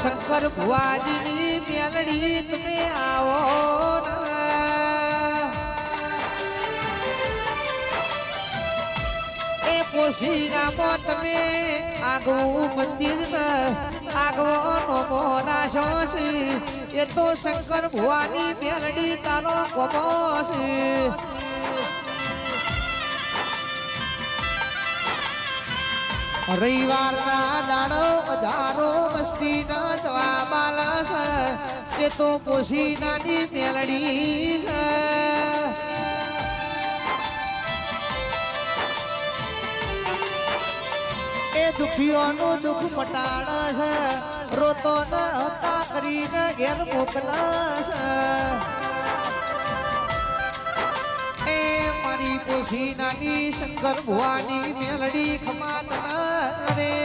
શંકર ભુવાજીની મેલડી તમે આવો. એ પોશીનામાં તમે આગવું મંદિર આગવો નોમો રાશો છે એ તો શંકર ભુવાની મેલડી તારો કોમો છે રવિવારના દાડો વસ્તી ન જવા બાલસ તે તો પોશી નાની મેલડી છે એ દુખીઓનું દુઃખ મટાડ છે, રોતો ન હતા કરીને ઘેર મોકલશ એ મારી પોશી નાની શંકર ભુવાની મેલડી ખમાત રે.